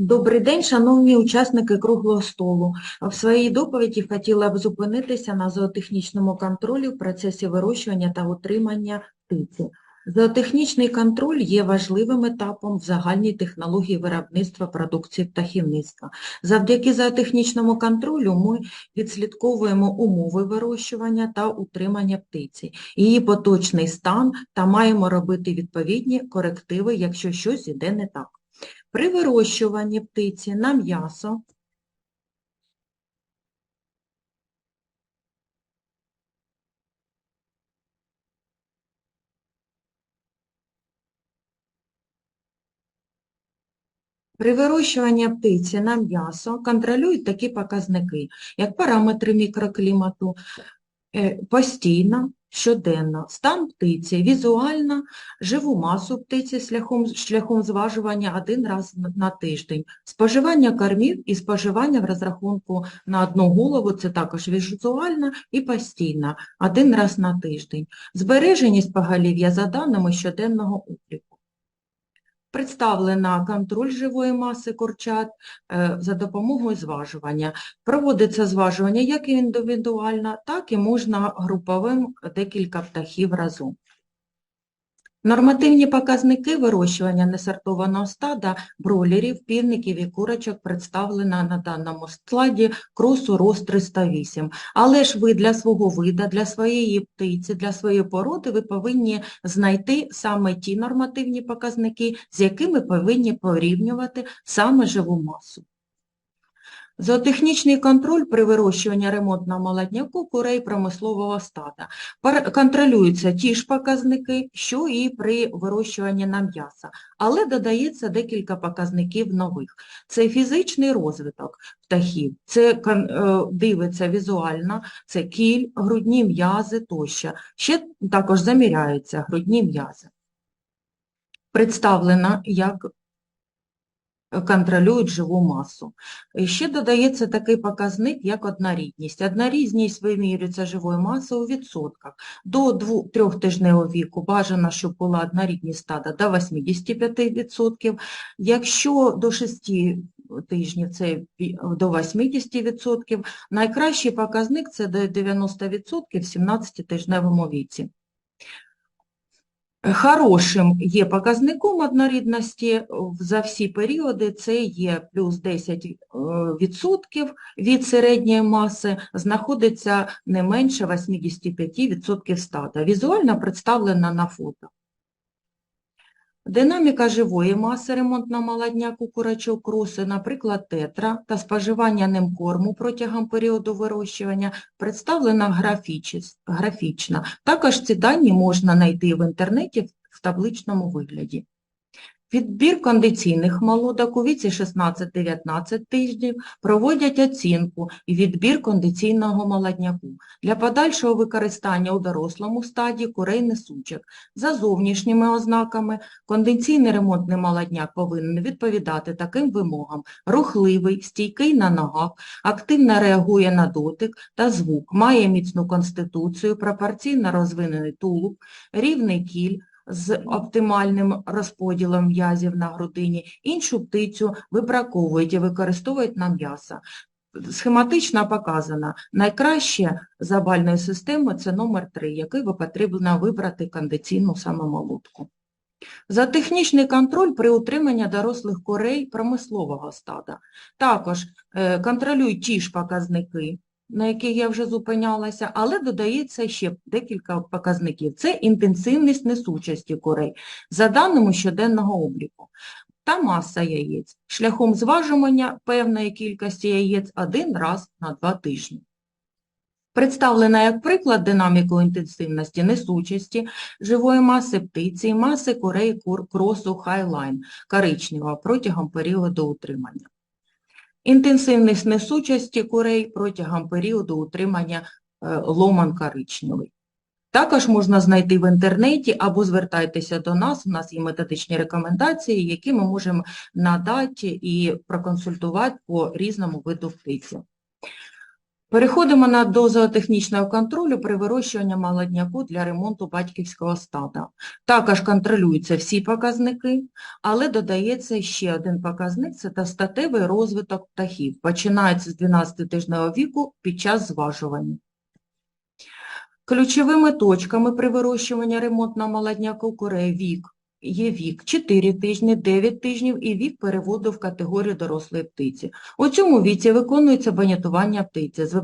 Добрий день, шановні учасники круглого столу. В своїй доповіді хотіла б зупинитися на зоотехнічному контролі в процесі вирощування та утримання птиці. Зоотехнічний контроль є важливим етапом в загальній технології виробництва продукції птахівництва. Завдяки зоотехнічному контролю ми відслідковуємо умови вирощування та утримання птиці, її поточний стан та маємо робити відповідні корективи, якщо щось іде не так. При вирощуванні птиці на м'ясо. При вирощуванні птиці на м'ясо контролюють такі показники, як параметри мікроклімату, е, постійно, щоденно, стан птиці, візуально, живу масу птиці шляхом, шляхом зважування один раз на- тиждень, споживання кормів і споживання в розрахунку на одну голову, це також візуально і постійно, один раз на тиждень, збереженість поголів'я за даними щоденного обліку. Представлена контроль живої маси курчат е, за допомогою зважування. Проводиться зважування як індивідуально, так і можна груповим декілька птахів разом. Нормативні показники вирощування несортованого стада бройлерів, півників і курочок представлена на даному складі кросу РОС 308. Але ж ви для свого вида, для своєї птиці, для своєї породи ви повинні знайти саме ті нормативні показники, з якими повинні порівнювати саме живу масу. Зоотехнічний контроль при вирощуванні ремонтного молодняку курей промислового стада. Контролюються ті ж показники, що і при вирощуванні на м'яса, але додається декілька показників нових. Це фізичний розвиток птахів, це е, дивиться візуально, це кіль, грудні м'язи тощо. Ще також заміряються грудні м'язи. Представлена як контролюють живу масу. І Ще додається такий показник, як однорідність. Однорідність вимірюється живою масою у відсотках. До 2-3 тижневого віку бажано, щоб була однорідність стада до 85%. Якщо до 6 тижнів це до 80%. Найкращий показник це до 90% в 17-тижневому віці. Хорошим є показником однорідності е, за всі періоди, це є плюс 10% від середньої маси, знаходиться не менше 85% стада. Візуально представлена на фото. Динаміка живої маси ремонтна маладня курачок кроси, наприклад, тетра та споживання ним корму протягом періоду вирощування представлена графічно. Також ці дані можна знайти в інтернеті в табличному вигляді. Відбір кондиційних молодок у віці 16-19 тижнів проводять оцінку і відбір кондиційного молодняку для подальшого використання у дорослому стадії курей несучок. За зовнішніми ознаками кондиційний ремонтний молодняк повинен відповідати таким вимогам: рухливий, стійкий на ногах, активно реагує на дотик та звук, має міцну конституцію, пропорційно розвинений тулуб, рівний кіль, з оптимальним розподілом м'язів на грудині, іншу птицю вибраковують і використовують на м'ясо. Схематично показано, найкраще за бальною системою це номер 3, який потрібно вибрати кондиційну самомолотку. За технічний контроль при утриманні дорослих курей промислового стада. Також е, контролюють ті ж показники, на яких я вже зупинялася, але додається ще декілька показників. Це інтенсивність несучості курей за даними щоденного обліку та маса яєць шляхом зважування певної кількості яєць один раз на два тижні. Представлена як приклад динаміку інтенсивності несучості живої маси птиці маси курей кур кросу хайлайн коричневого протягом періоду утримання. Інтенсивність несучасті курей протягом періоду утримання е, ломан коричневий. Також можна знайти в інтернеті або звертайтеся до нас, у нас є методичні рекомендації, які ми можемо надати і проконсультувати по різному виду птиці. Переходимо на до зоотехнічного контролю при вирощуванні молодняку для ремонту батьківського стада. Також контролюються всі показники, але додається ще один показник – це та статевий розвиток птахів. Починається з 12-тижневого віку під час зважування. Ключовими точками при вирощуванні ремонтного молодняку курей вік. Є вік 4 тижні, 9 тижнів і вік переводу в категорію дорослої птиці. У цьому віці виконується банятування птиці з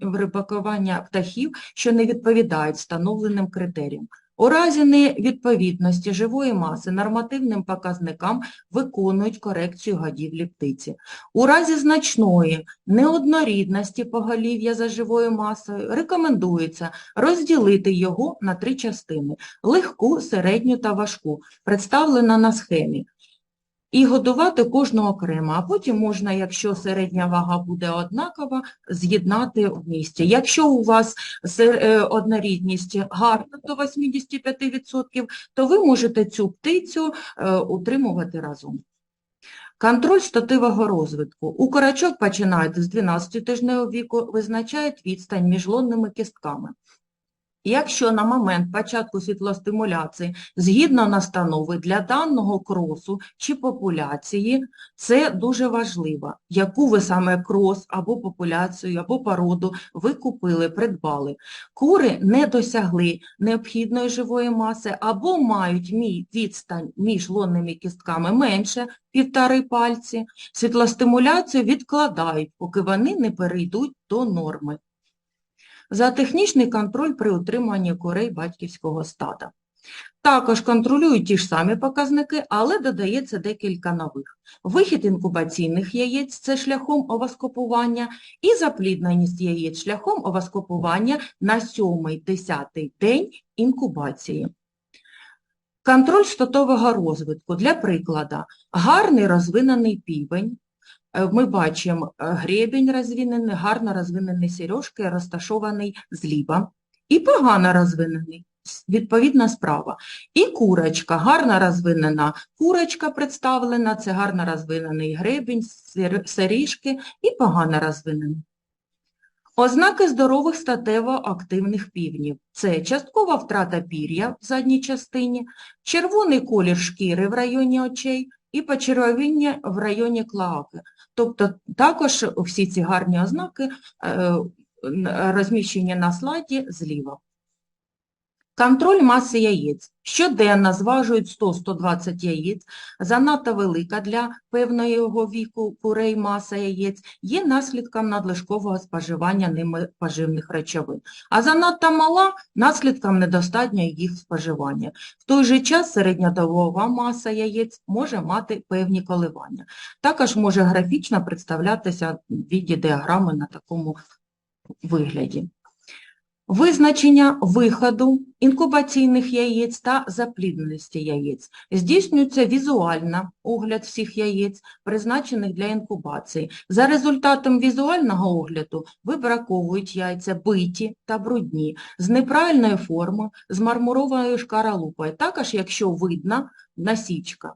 вибракування птахів, що не відповідають встановленим критеріям. У разі невідповідності живої маси нормативним показникам виконують корекцію годівлі птиці. У разі значної неоднорідності поголів'я за живою масою рекомендується розділити його на три частини – легку, середню та важку, представлена на схемі. І годувати кожну окремо, а потім можна, якщо середня вага буде однакова, з'єднати в місті. Якщо у вас е, однорідність гарна до 85%, то ви можете цю птицю е, утримувати разом. Контроль стативого розвитку. У корочок починають з 12-тижневого віку, визначають відстань між лонними кістками. Якщо на момент початку світлостимуляції, згідно настанови для даного кросу чи популяції, це дуже важливо, яку ви саме крос або популяцію, або породу ви купили, придбали. Кури не досягли необхідної живої маси або мають відстань між лонними кістками менше півтори пальці, світлостимуляцію відкладають, поки вони не перейдуть до норми за технічний контроль при утриманні курей батьківського стада. Також контролюють ті ж самі показники, але додається декілька нових. Вихід інкубаційних яєць – це шляхом оваскопування, і заплідненість яєць шляхом оваскопування на 7-10 день інкубації. Контроль статового розвитку. Для прикладу, гарний розвинений півень, Ми бачимо е, гребінь розвинений, гарно розвинений сережки, розташований зліва. І погано розвинений, відповідна справа. І курочка, гарно розвинена курочка представлена, це гарно розвинений гребінь, сер- сережки і погано розвинений. Ознаки здорових статево-активних півнів – це часткова втрата пір'я в задній частині, червоний колір шкіри в районі очей і почервоніння в районі клоаки. Тобто також всі ці гарні ознаки е, розміщені на слайді зліва. Контроль маси яєць. Щоденно зважують 100-120 яєць. Занадто велика для певного віку курей маса яєць є наслідком надлишкового споживання ними поживних речовин. А занадто мала – наслідком недостатнього їх споживання. В той же час середньодобова маса яєць може мати певні коливання. Також може графічно представлятися в віді діаграми на такому вигляді. Визначення виходу інкубаційних яєць та заплідненості яєць. Здійснюється візуально огляд всіх яєць, призначених для інкубації. За результатом візуального огляду вибраковують яйця биті та брудні, з неправильною формою, з мармурованою шкаралупою, також якщо видна насічка.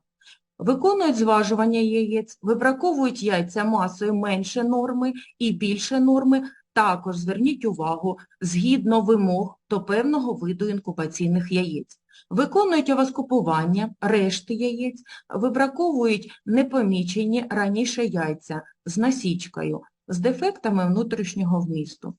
Виконують зважування яєць, вибраковують яйця масою менше норми і більше норми, також зверніть увагу, згідно вимог до певного виду інкубаційних яєць. Виконують оваскопування решти яєць, вибраковують непомічені раніше яйця з насічкою, з дефектами внутрішнього вмісту.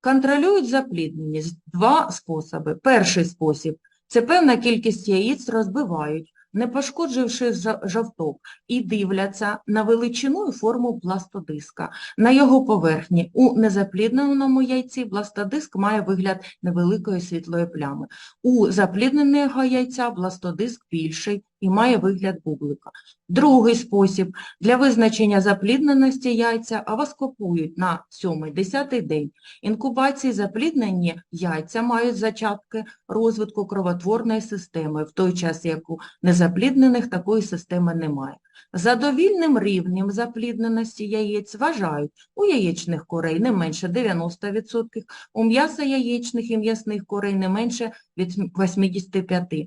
Контролюють заплідненість. Два способи. Перший спосіб – це певна кількість яєць розбивають, не пошкодживши жовток, і дивляться на величину і форму бластодиска. На його поверхні у незаплідненому яйці бластодиск має вигляд невеликої світлої плями. У заплідненого яйця бластодиск більший і має вигляд бублика. Другий спосіб – для визначення заплідненості яйця аваскопують на 7-10 день. Інкубації запліднені яйця мають зачатки розвитку кровотворної системи, в той час як у незапліднених такої системи немає. Задовільним рівнем заплідненості яєць вважають у яєчних курей не менше 90%, у м'яса яєчних і м'ясних курей не менше від 85%,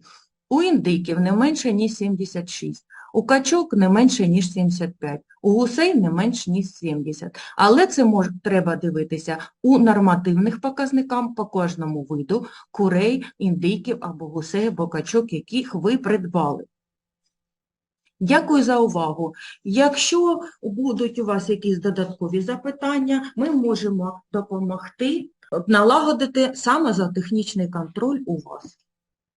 у індиків не менше ніж 76%, у качок не менше, ніж 75, у гусей не менше, ніж 70. Але це мож, треба дивитися у нормативних показниках по кожному виду курей, індиків або гусей, або качок, яких ви придбали. Дякую за увагу. Якщо будуть у вас якісь додаткові запитання, ми можемо допомогти налагодити саме за технічний контроль у вас.